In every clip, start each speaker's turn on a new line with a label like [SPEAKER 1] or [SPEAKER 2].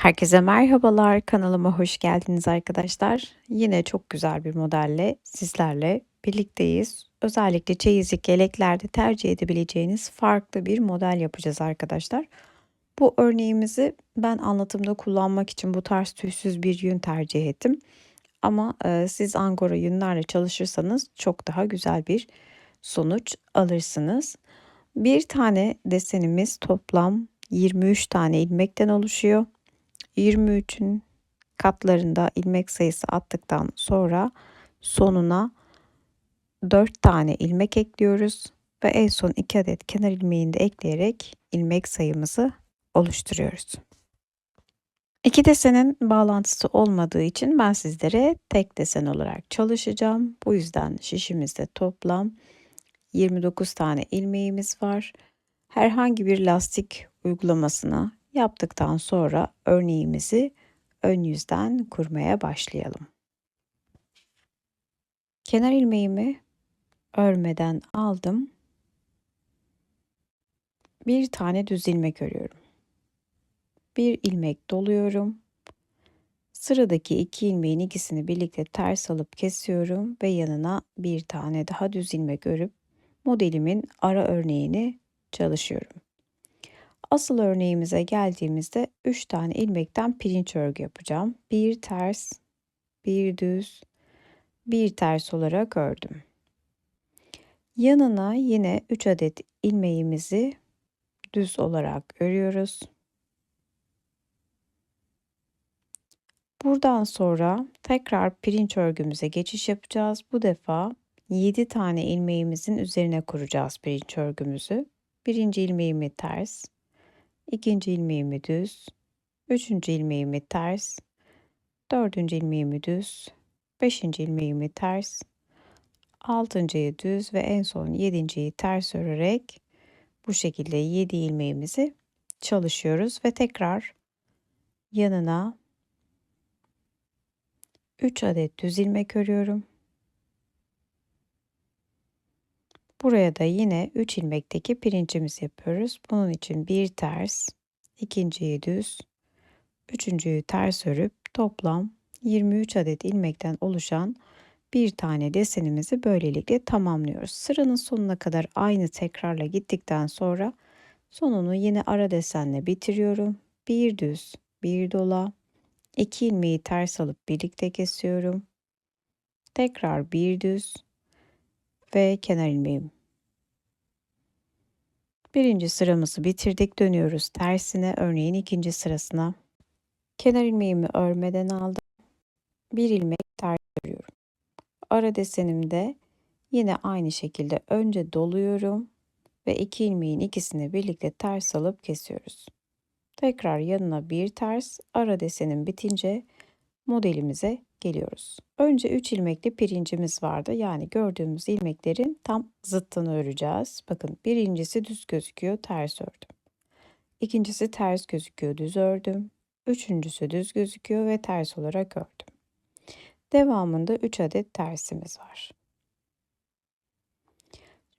[SPEAKER 1] Herkese merhabalar, kanalıma hoş geldiniz arkadaşlar. Yine çok güzel bir modelle sizlerle birlikteyiz. Özellikle çeyizlik yeleklerde tercih edebileceğiniz farklı bir model yapacağız arkadaşlar. Bu örneğimizi ben anlatımda kullanmak için bu tarz tüysüz bir yün tercih ettim. Ama e, siz angora yünlerle çalışırsanız çok daha güzel bir sonuç alırsınız. Bir tane desenimiz toplam 23 tane ilmekten oluşuyor. 23'ün katlarında ilmek sayısı attıktan sonra sonuna 4 tane ilmek ekliyoruz ve en son 2 adet kenar ilmeğini de ekleyerek ilmek sayımızı oluşturuyoruz. İki desenin bağlantısı olmadığı için ben sizlere tek desen olarak çalışacağım. Bu yüzden şişimizde toplam 29 tane ilmeğimiz var. Herhangi bir lastik uygulamasına yaptıktan sonra örneğimizi ön yüzden kurmaya başlayalım. Kenar ilmeğimi örmeden aldım. Bir tane düz ilmek örüyorum. Bir ilmek doluyorum. Sıradaki iki ilmeğin ikisini birlikte ters alıp kesiyorum ve yanına bir tane daha düz ilmek örüp modelimin ara örneğini çalışıyorum. Asıl örneğimize geldiğimizde 3 tane ilmekten pirinç örgü yapacağım. Bir ters, bir düz, bir ters olarak ördüm. Yanına yine 3 adet ilmeğimizi düz olarak örüyoruz. Buradan sonra tekrar pirinç örgümüze geçiş yapacağız. Bu defa 7 tane ilmeğimizin üzerine kuracağız pirinç örgümüzü. Birinci ilmeğimi ters, ikinci ilmeğimi düz, üçüncü ilmeğimi ters, dördüncü ilmeğimi düz, beşinci ilmeğimi ters, altıncıyı düz ve en son yedinciyi ters örerek bu şekilde yedi ilmeğimizi çalışıyoruz ve tekrar yanına 3 adet düz ilmek örüyorum. Buraya da yine 3 ilmekteki pirincimizi yapıyoruz. Bunun için bir ters, ikinciyi düz, üçüncüyü ters örüp toplam 23 adet ilmekten oluşan bir tane desenimizi böylelikle tamamlıyoruz. Sıranın sonuna kadar aynı tekrarla gittikten sonra sonunu yine ara desenle bitiriyorum. Bir düz, bir dola, iki ilmeği ters alıp birlikte kesiyorum. Tekrar bir düz, ve kenar ilmeğim. Birinci sıramızı bitirdik. Dönüyoruz tersine. Örneğin ikinci sırasına. Kenar ilmeğimi örmeden aldım. Bir ilmek ters örüyorum. Ara desenimde yine aynı şekilde önce doluyorum ve iki ilmeğin ikisini birlikte ters alıp kesiyoruz. Tekrar yanına bir ters, ara desenim bitince modelimize geliyoruz. Önce 3 ilmekli pirincimiz vardı. Yani gördüğümüz ilmeklerin tam zıttını öreceğiz. Bakın birincisi düz gözüküyor, ters ördüm. İkincisi ters gözüküyor, düz ördüm. Üçüncüsü düz gözüküyor ve ters olarak ördüm. Devamında 3 adet tersimiz var.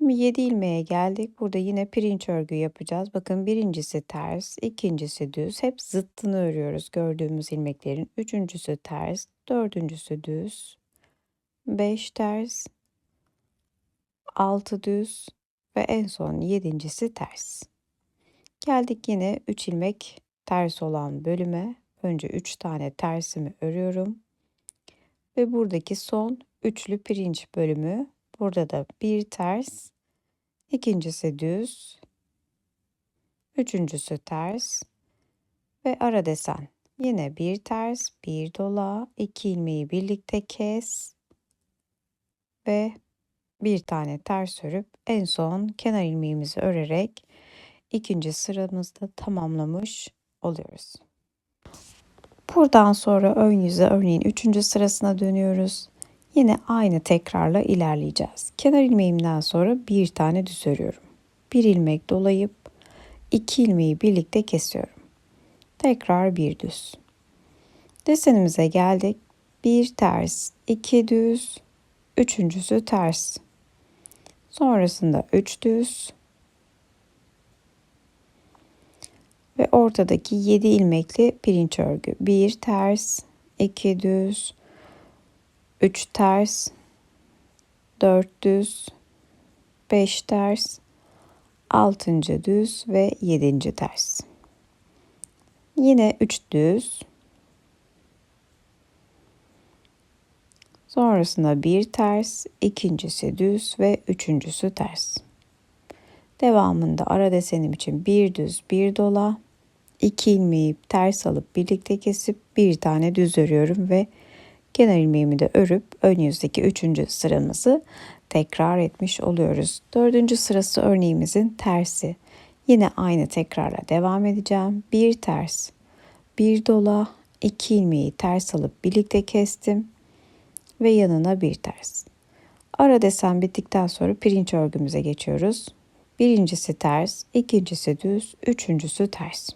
[SPEAKER 1] Şimdi 7 ilmeğe geldik. Burada yine pirinç örgü yapacağız. Bakın birincisi ters, ikincisi düz. Hep zıttını örüyoruz gördüğümüz ilmeklerin. Üçüncüsü ters, dördüncüsü düz, beş ters, altı düz ve en son yedincisi ters. Geldik yine 3 ilmek ters olan bölüme. Önce 3 tane tersimi örüyorum. Ve buradaki son üçlü pirinç bölümü Burada da bir ters, ikincisi düz, üçüncüsü ters ve ara desen. Yine bir ters, bir dola, iki ilmeği birlikte kes ve bir tane ters örüp en son kenar ilmeğimizi örerek ikinci sıramızda tamamlamış oluyoruz. Buradan sonra ön yüze örneğin üçüncü sırasına dönüyoruz. Yine aynı tekrarla ilerleyeceğiz. Kenar ilmeğimden sonra bir tane düz örüyorum. Bir ilmek dolayıp iki ilmeği birlikte kesiyorum. Tekrar bir düz. Desenimize geldik. Bir ters, iki düz, üçüncüsü ters. Sonrasında üç düz ve ortadaki 7 ilmekli pirinç örgü. 1 ters, 2 düz, 3 ters, 4 düz, 5 ters, 6. düz ve 7. ters. Yine 3 düz. Sonrasında bir ters, ikincisi düz ve üçüncüsü ters. Devamında ara desenim için bir düz, bir dola, iki ilmeği ters alıp birlikte kesip bir tane düz örüyorum ve kenar ilmeğimi de örüp ön yüzdeki üçüncü sıramızı tekrar etmiş oluyoruz. Dördüncü sırası örneğimizin tersi. Yine aynı tekrarla devam edeceğim. Bir ters, bir dola, iki ilmeği ters alıp birlikte kestim ve yanına bir ters. Ara desen bittikten sonra pirinç örgümüze geçiyoruz. Birincisi ters, ikincisi düz, üçüncüsü ters.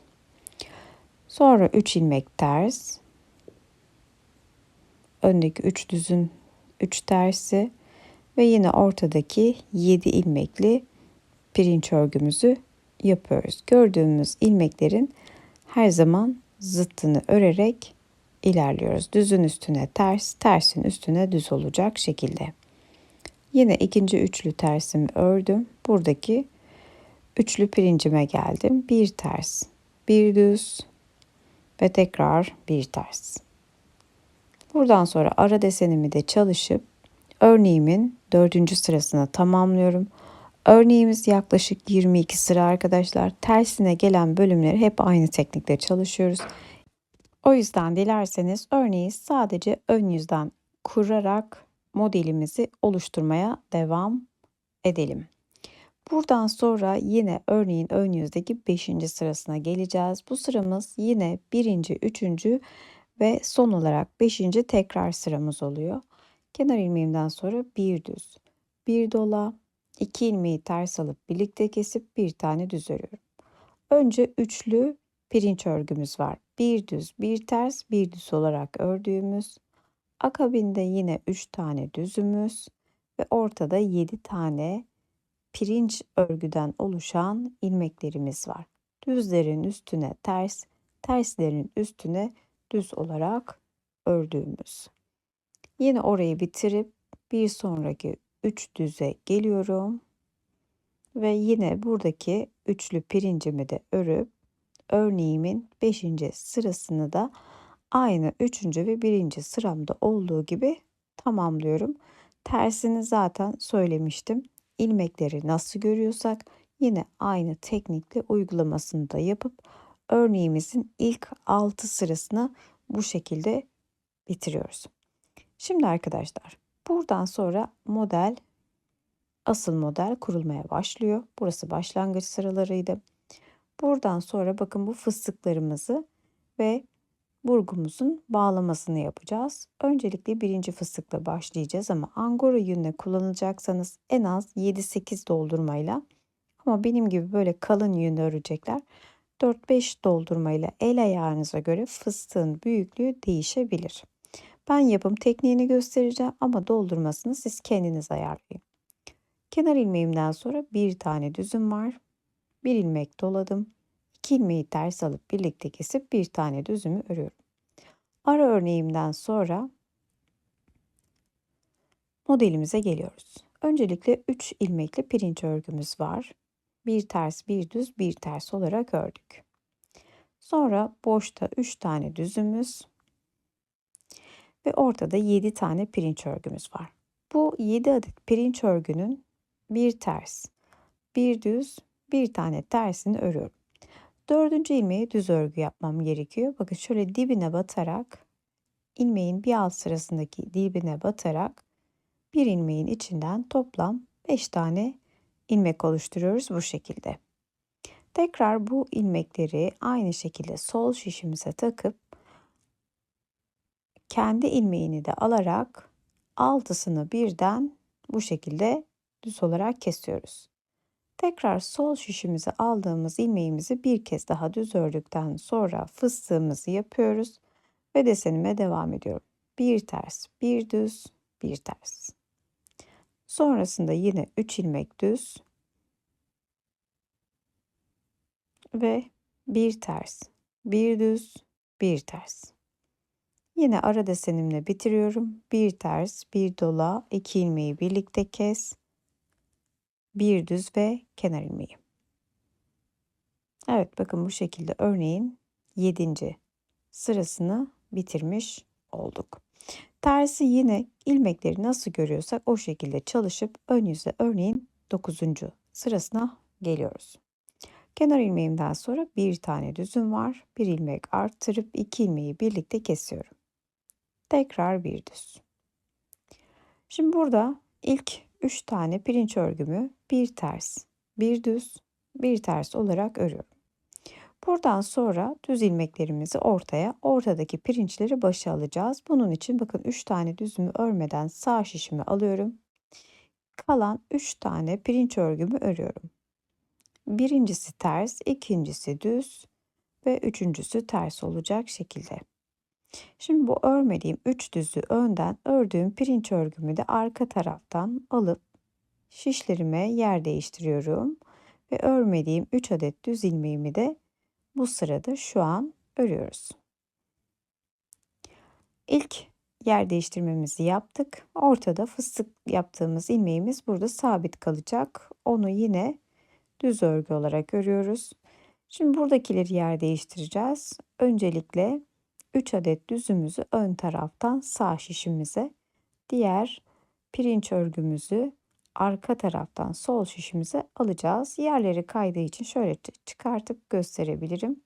[SPEAKER 1] Sonra 3 ilmek ters. Öndeki 3 düzün 3 tersi ve yine ortadaki 7 ilmekli pirinç örgümüzü yapıyoruz. Gördüğümüz ilmeklerin her zaman zıttını örerek ilerliyoruz. Düzün üstüne ters, tersin üstüne düz olacak şekilde. Yine ikinci üçlü tersimi ördüm. Buradaki üçlü pirincime geldim. Bir ters, bir düz ve tekrar bir ters. Buradan sonra ara desenimi de çalışıp örneğimin dördüncü sırasını tamamlıyorum. Örneğimiz yaklaşık 22 sıra arkadaşlar. Tersine gelen bölümleri hep aynı teknikle çalışıyoruz. O yüzden dilerseniz örneği sadece ön yüzden kurarak modelimizi oluşturmaya devam edelim. Buradan sonra yine örneğin ön yüzdeki 5. sırasına geleceğiz. Bu sıramız yine 1. 3. ve son olarak 5. tekrar sıramız oluyor. Kenar ilmeğimden sonra bir düz, bir dola, iki ilmeği ters alıp birlikte kesip bir tane düz örüyorum. Önce üçlü pirinç örgümüz var. Bir düz, bir ters, bir düz olarak ördüğümüz. Akabinde yine 3 tane düzümüz ve ortada 7 tane pirinç örgüden oluşan ilmeklerimiz var. Düzlerin üstüne ters, terslerin üstüne düz olarak ördüğümüz. Yine orayı bitirip bir sonraki 3 düze geliyorum. Ve yine buradaki üçlü pirincimi de örüp örneğimin 5. sırasını da aynı 3. ve 1. sıramda olduğu gibi tamamlıyorum. Tersini zaten söylemiştim. İlmekleri nasıl görüyorsak yine aynı teknikle uygulamasını da yapıp örneğimizin ilk 6 sırasını bu şekilde bitiriyoruz. Şimdi arkadaşlar buradan sonra model asıl model kurulmaya başlıyor. Burası başlangıç sıralarıydı. Buradan sonra bakın bu fıstıklarımızı ve burgumuzun bağlamasını yapacağız. Öncelikle birinci fıstıkla başlayacağız ama angora yünle kullanacaksanız en az 7-8 doldurmayla ama benim gibi böyle kalın yün örecekler 4-5 doldurmayla el ayağınıza göre fıstığın büyüklüğü değişebilir. Ben yapım tekniğini göstereceğim ama doldurmasını siz kendiniz ayarlayın. Kenar ilmeğimden sonra bir tane düzüm var. Bir ilmek doladım. İki ilmeği ters alıp birlikte kesip bir tane düzümü örüyorum. Ara örneğimden sonra modelimize geliyoruz. Öncelikle 3 ilmekli pirinç örgümüz var. Bir ters, bir düz, bir ters olarak ördük. Sonra boşta 3 tane düzümüz ve ortada 7 tane pirinç örgümüz var. Bu 7 adet pirinç örgünün bir ters, bir düz, bir tane tersini örüyorum. Dördüncü ilmeği düz örgü yapmam gerekiyor. Bakın şöyle dibine batarak ilmeğin bir alt sırasındaki dibine batarak bir ilmeğin içinden toplam 5 tane ilmek oluşturuyoruz bu şekilde. Tekrar bu ilmekleri aynı şekilde sol şişimize takıp kendi ilmeğini de alarak altısını birden bu şekilde düz olarak kesiyoruz. Tekrar sol şişimize aldığımız ilmeğimizi bir kez daha düz ördükten sonra fıstığımızı yapıyoruz ve desenime devam ediyorum. Bir ters, bir düz, bir ters. Sonrasında yine 3 ilmek düz ve bir ters, bir düz, bir ters. Yine ara desenimle bitiriyorum. Bir ters, bir dola, iki ilmeği birlikte kes. Bir düz ve kenar ilmeği. Evet bakın bu şekilde örneğin 7. sırasını bitirmiş olduk. Tersi yine ilmekleri nasıl görüyorsak o şekilde çalışıp ön yüzde örneğin 9. sırasına geliyoruz. Kenar ilmeğimden sonra bir tane düzüm var. Bir ilmek arttırıp iki ilmeği birlikte kesiyorum. Tekrar bir düz. Şimdi burada ilk 3 tane pirinç örgümü bir ters, bir düz, bir ters olarak örüyorum. Buradan sonra düz ilmeklerimizi ortaya, ortadaki pirinçleri başa alacağız. Bunun için bakın 3 tane düzümü örmeden sağ şişimi alıyorum. Kalan 3 tane pirinç örgümü örüyorum. Birincisi ters, ikincisi düz ve üçüncüsü ters olacak şekilde. Şimdi bu örmediğim 3 düzü önden ördüğüm pirinç örgümü de arka taraftan alıp şişlerime yer değiştiriyorum ve örmediğim 3 adet düz ilmeğimi de bu sırada şu an örüyoruz. İlk yer değiştirmemizi yaptık. Ortada fıstık yaptığımız ilmeğimiz burada sabit kalacak. Onu yine düz örgü olarak örüyoruz. Şimdi buradakileri yer değiştireceğiz. Öncelikle 3 adet düzümüzü ön taraftan sağ şişimize, diğer pirinç örgümüzü arka taraftan sol şişimize alacağız. Yerleri kaydığı için şöyle çıkartıp gösterebilirim.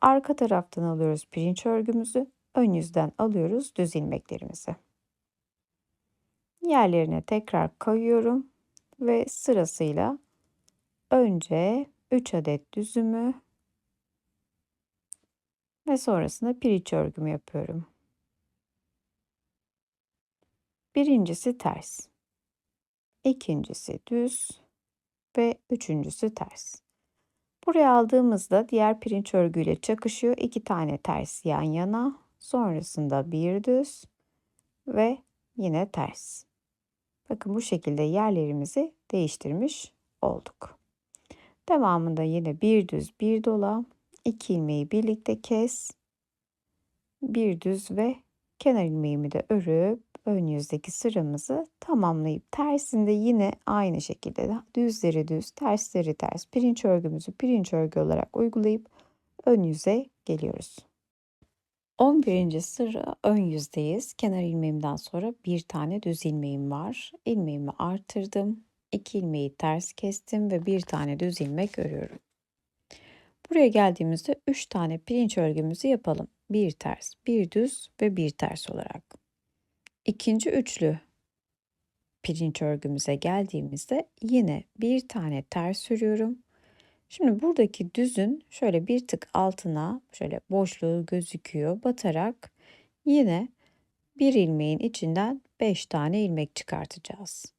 [SPEAKER 1] Arka taraftan alıyoruz pirinç örgümüzü, ön yüzden alıyoruz düz ilmeklerimizi. Yerlerine tekrar kayıyorum ve sırasıyla önce 3 adet düzümü ve sonrasında pirinç örgümü yapıyorum. Birincisi ters ikincisi düz ve üçüncüsü ters. Buraya aldığımızda diğer pirinç örgüyle çakışıyor. İki tane ters yan yana. Sonrasında bir düz ve yine ters. Bakın bu şekilde yerlerimizi değiştirmiş olduk. Devamında yine bir düz bir dola. iki ilmeği birlikte kes. Bir düz ve kenar ilmeğimi de örüp ön yüzdeki sıramızı tamamlayıp tersinde yine aynı şekilde düzleri düz, tersleri ters pirinç örgümüzü pirinç örgü olarak uygulayıp ön yüze geliyoruz. 11. sıra ön yüzdeyiz. Kenar ilmeğimden sonra bir tane düz ilmeğim var. İlmeğimi artırdım. 2 ilmeği ters kestim ve bir tane düz ilmek örüyorum. Buraya geldiğimizde 3 tane pirinç örgümüzü yapalım. Bir ters, bir düz ve bir ters olarak. İkinci üçlü pirinç örgümüze geldiğimizde yine bir tane ters örüyorum. Şimdi buradaki düzün şöyle bir tık altına şöyle boşluğu gözüküyor batarak yine bir ilmeğin içinden 5 tane ilmek çıkartacağız.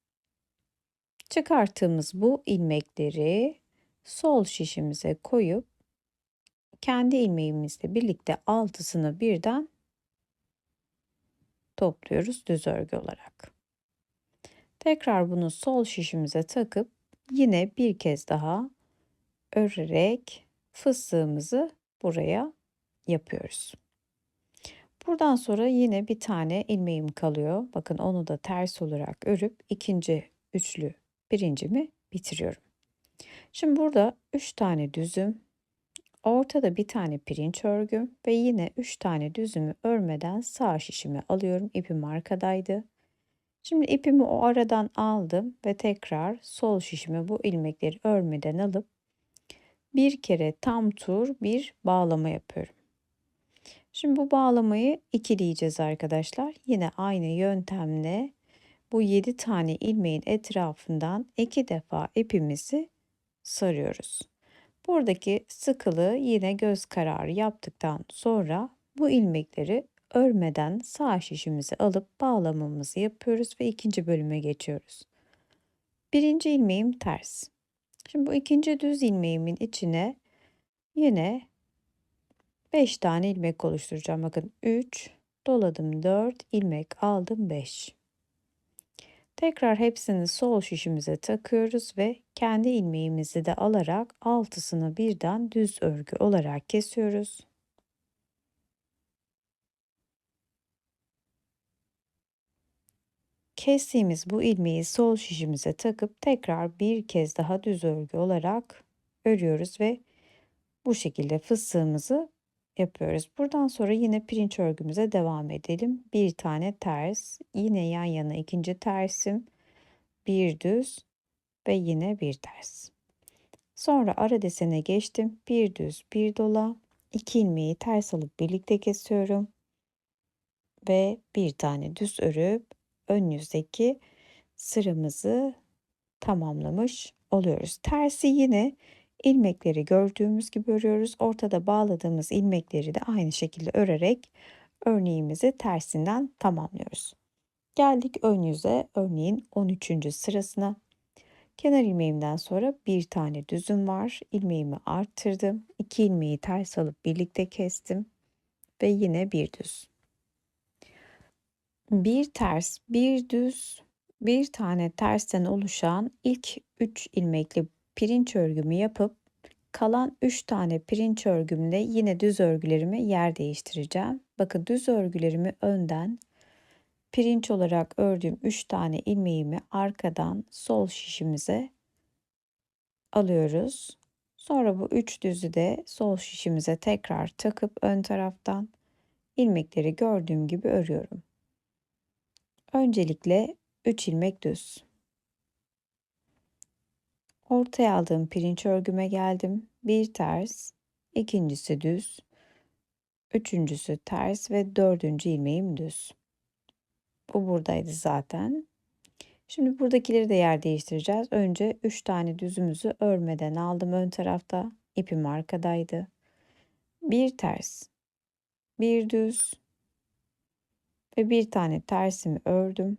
[SPEAKER 1] Çıkarttığımız bu ilmekleri sol şişimize koyup kendi ilmeğimizle birlikte altısını birden topluyoruz düz örgü olarak. Tekrar bunu sol şişimize takıp yine bir kez daha örerek fıstığımızı buraya yapıyoruz. Buradan sonra yine bir tane ilmeğim kalıyor. Bakın onu da ters olarak örüp ikinci üçlü birincimi bitiriyorum. Şimdi burada 3 tane düzüm, Ortada bir tane pirinç örgüm ve yine 3 tane düzümü örmeden sağ şişimi alıyorum. İpim arkadaydı. Şimdi ipimi o aradan aldım ve tekrar sol şişime bu ilmekleri örmeden alıp bir kere tam tur bir bağlama yapıyorum. Şimdi bu bağlamayı ikileyeceğiz arkadaşlar. Yine aynı yöntemle bu 7 tane ilmeğin etrafından iki defa ipimizi sarıyoruz. Buradaki sıkılığı yine göz kararı yaptıktan sonra bu ilmekleri örmeden sağ şişimizi alıp bağlamamızı yapıyoruz ve ikinci bölüme geçiyoruz. Birinci ilmeğim ters. Şimdi bu ikinci düz ilmeğimin içine yine 5 tane ilmek oluşturacağım. Bakın 3, doladım 4, ilmek aldım 5. Tekrar hepsini sol şişimize takıyoruz ve kendi ilmeğimizi de alarak altısını birden düz örgü olarak kesiyoruz. Kestiğimiz bu ilmeği sol şişimize takıp tekrar bir kez daha düz örgü olarak örüyoruz ve bu şekilde fıstığımızı yapıyoruz. Buradan sonra yine pirinç örgümüze devam edelim. Bir tane ters, yine yan yana ikinci tersim, bir düz ve yine bir ters. Sonra ara desene geçtim. Bir düz, bir dola. iki ilmeği ters alıp birlikte kesiyorum. Ve bir tane düz örüp ön yüzdeki sıramızı tamamlamış oluyoruz. Tersi yine ilmekleri gördüğümüz gibi örüyoruz. Ortada bağladığımız ilmekleri de aynı şekilde örerek örneğimizi tersinden tamamlıyoruz. Geldik ön yüze örneğin 13. sırasına. Kenar ilmeğimden sonra bir tane düzüm var. İlmeğimi arttırdım. İki ilmeği ters alıp birlikte kestim. Ve yine bir düz. Bir ters, bir düz, bir tane tersten oluşan ilk 3 ilmekli pirinç örgümü yapıp kalan 3 tane pirinç örgümle yine düz örgülerimi yer değiştireceğim. Bakın düz örgülerimi önden pirinç olarak ördüğüm 3 tane ilmeğimi arkadan sol şişimize alıyoruz. Sonra bu 3 düzü de sol şişimize tekrar takıp ön taraftan ilmekleri gördüğüm gibi örüyorum. Öncelikle 3 ilmek düz. Ortaya aldığım pirinç örgüme geldim. Bir ters, ikincisi düz, üçüncüsü ters ve dördüncü ilmeğim düz. Bu buradaydı zaten. Şimdi buradakileri de yer değiştireceğiz. Önce 3 tane düzümüzü örmeden aldım ön tarafta. İpim arkadaydı. Bir ters, bir düz ve bir tane tersimi ördüm.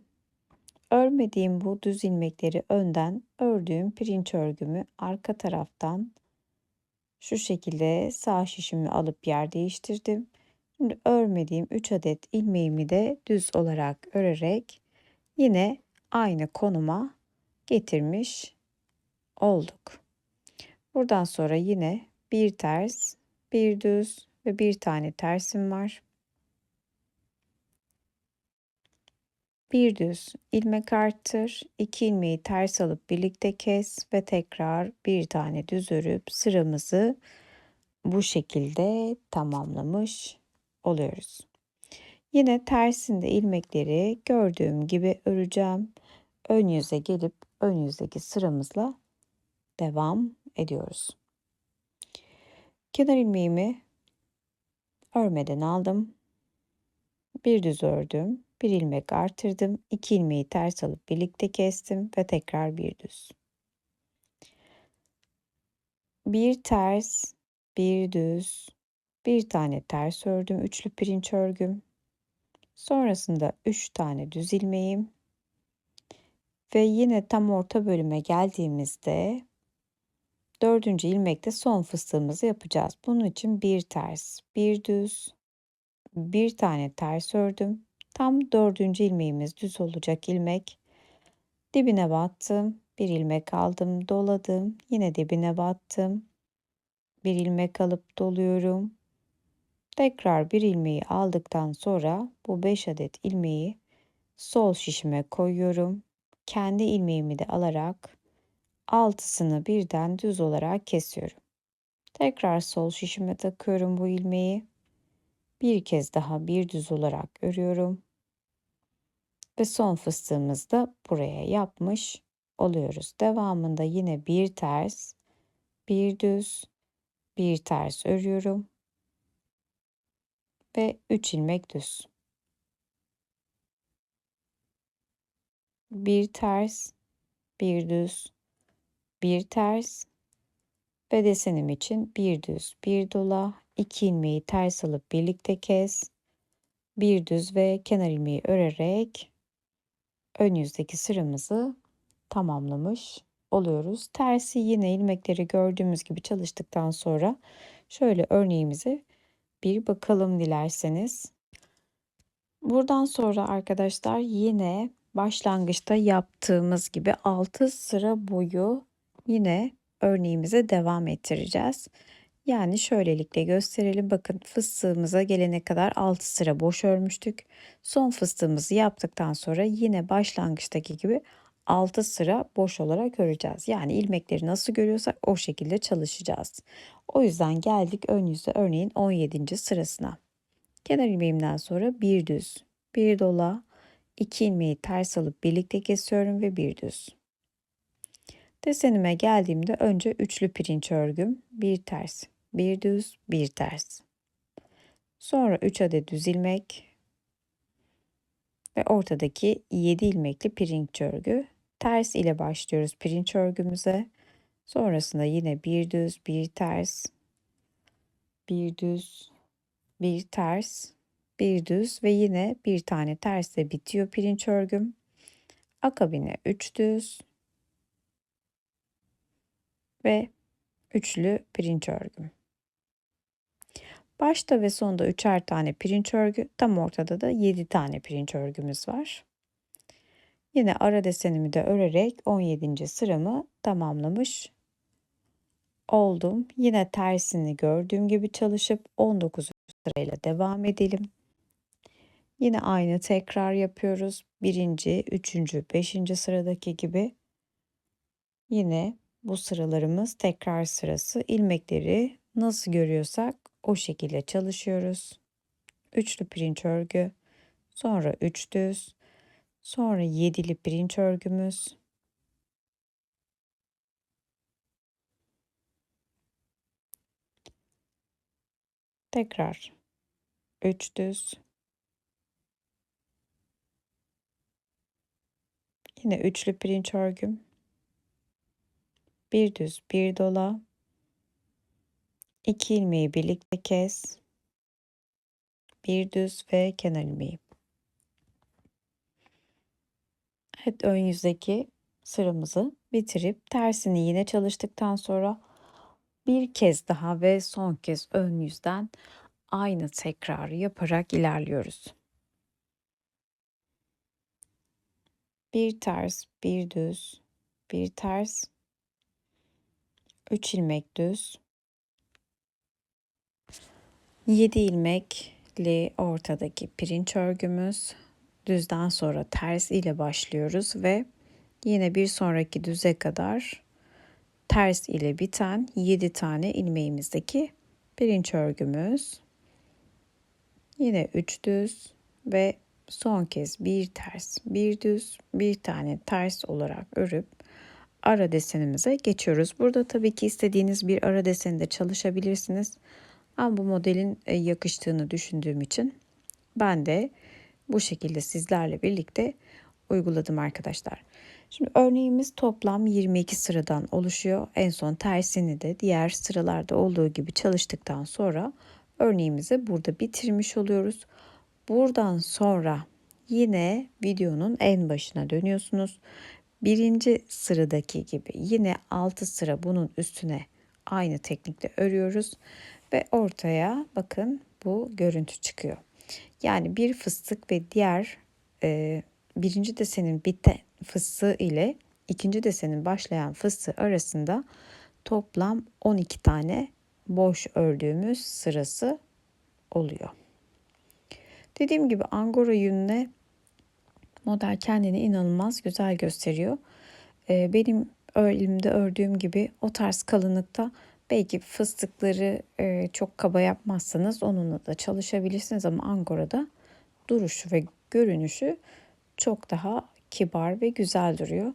[SPEAKER 1] Örmediğim bu düz ilmekleri önden ördüğüm pirinç örgümü arka taraftan şu şekilde sağ şişimi alıp yer değiştirdim. Şimdi örmediğim 3 adet ilmeğimi de düz olarak örerek yine aynı konuma getirmiş olduk. Buradan sonra yine bir ters, bir düz ve bir tane tersim var. Bir düz ilmek arttır, iki ilmeği ters alıp birlikte kes ve tekrar bir tane düz örüp sıramızı bu şekilde tamamlamış oluyoruz. Yine tersinde ilmekleri gördüğüm gibi öreceğim. Ön yüze gelip ön yüzdeki sıramızla devam ediyoruz. Kenar ilmeğimi örmeden aldım. Bir düz ördüm. Bir ilmek artırdım. iki ilmeği ters alıp birlikte kestim ve tekrar bir düz. Bir ters, bir düz, bir tane ters ördüm. Üçlü pirinç örgüm. Sonrasında üç tane düz ilmeğim. Ve yine tam orta bölüme geldiğimizde dördüncü ilmekte son fıstığımızı yapacağız. Bunun için bir ters, bir düz, bir tane ters ördüm. Tam dördüncü ilmeğimiz düz olacak ilmek. Dibine battım. Bir ilmek aldım, doladım. Yine dibine battım. Bir ilmek alıp doluyorum. Tekrar bir ilmeği aldıktan sonra bu 5 adet ilmeği sol şişime koyuyorum. Kendi ilmeğimi de alarak altısını birden düz olarak kesiyorum. Tekrar sol şişime takıyorum bu ilmeği. Bir kez daha bir düz olarak örüyorum. Ve son fıstığımızı da buraya yapmış oluyoruz. Devamında yine bir ters, bir düz, bir ters örüyorum ve 3 ilmek düz. Bir ters, bir düz, bir ters ve desenim için bir düz, bir dola, iki ilmeği ters alıp birlikte kes, bir düz ve kenar ilmeği örerek ön yüzdeki sıramızı tamamlamış oluyoruz. Tersi yine ilmekleri gördüğümüz gibi çalıştıktan sonra şöyle örneğimizi bir bakalım dilerseniz. Buradan sonra arkadaşlar yine başlangıçta yaptığımız gibi 6 sıra boyu yine örneğimize devam ettireceğiz. Yani şöylelikle gösterelim. Bakın fıstığımıza gelene kadar 6 sıra boş örmüştük. Son fıstığımızı yaptıktan sonra yine başlangıçtaki gibi 6 sıra boş olarak öreceğiz. Yani ilmekleri nasıl görüyorsak o şekilde çalışacağız. O yüzden geldik ön yüzde örneğin 17. sırasına. Kenar ilmeğimden sonra bir düz, bir dola, iki ilmeği ters alıp birlikte kesiyorum ve bir düz. Desenime geldiğimde önce üçlü pirinç örgüm, bir ters, bir düz, bir ters. Sonra 3 adet düz ilmek ve ortadaki 7 ilmekli pirinç örgü. Ters ile başlıyoruz pirinç örgümüze. Sonrasında yine bir düz, bir ters, bir düz, bir ters, bir düz ve yine bir tane tersle bitiyor pirinç örgüm. Akabine 3 düz ve üçlü pirinç örgüm. Başta ve sonda üçer tane pirinç örgü, tam ortada da 7 tane pirinç örgümüz var. Yine ara desenimi de örerek 17. sıramı tamamlamış oldum. Yine tersini gördüğüm gibi çalışıp 19 sırayla devam edelim. Yine aynı tekrar yapıyoruz. Birinci, üçüncü, beşinci sıradaki gibi. Yine bu sıralarımız tekrar sırası. ilmekleri nasıl görüyorsak o şekilde çalışıyoruz. Üçlü pirinç örgü, sonra üç düz, sonra yedili pirinç örgümüz, tekrar üç düz, yine üçlü pirinç örgüm, bir düz, bir dola, 2 ilmeği birlikte kes. Bir düz ve kenar ilmeği. Evet ön yüzdeki sıramızı bitirip tersini yine çalıştıktan sonra bir kez daha ve son kez ön yüzden aynı tekrarı yaparak ilerliyoruz. Bir ters, bir düz, bir ters, 3 ilmek düz, 7 ilmekli ortadaki pirinç örgümüz. Düzden sonra ters ile başlıyoruz ve yine bir sonraki düze kadar ters ile biten 7 tane ilmeğimizdeki pirinç örgümüz. Yine 3 düz ve son kez bir ters, bir düz, bir tane ters olarak örüp ara desenimize geçiyoruz. Burada tabii ki istediğiniz bir ara deseni de çalışabilirsiniz. Ben bu modelin e, yakıştığını düşündüğüm için ben de bu şekilde sizlerle birlikte uyguladım arkadaşlar. Şimdi örneğimiz toplam 22 sıradan oluşuyor. En son tersini de diğer sıralarda olduğu gibi çalıştıktan sonra örneğimizi burada bitirmiş oluyoruz. Buradan sonra yine videonun en başına dönüyorsunuz. Birinci sıradaki gibi yine 6 sıra bunun üstüne aynı teknikle örüyoruz ve ortaya bakın bu görüntü çıkıyor. Yani bir fıstık ve diğer e, birinci desenin biten fıstığı ile ikinci desenin başlayan fıstığı arasında toplam 12 tane boş ördüğümüz sırası oluyor. Dediğim gibi angora yününe model kendini inanılmaz güzel gösteriyor. Ee, benim elimde ördüğüm gibi o tarz kalınlıkta Belki fıstıkları e, çok kaba yapmazsanız onunla da çalışabilirsiniz ama Angora'da duruşu ve görünüşü çok daha kibar ve güzel duruyor.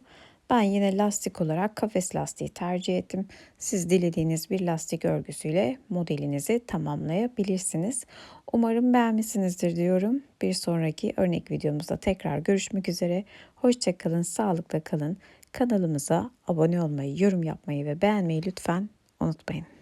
[SPEAKER 1] Ben yine lastik olarak kafes lastiği tercih ettim. Siz dilediğiniz bir lastik örgüsüyle modelinizi tamamlayabilirsiniz. Umarım beğenmişsinizdir diyorum. Bir sonraki örnek videomuzda tekrar görüşmek üzere. Hoşçakalın, sağlıkla kalın. Kanalımıza abone olmayı, yorum yapmayı ve beğenmeyi lütfen van het pijn.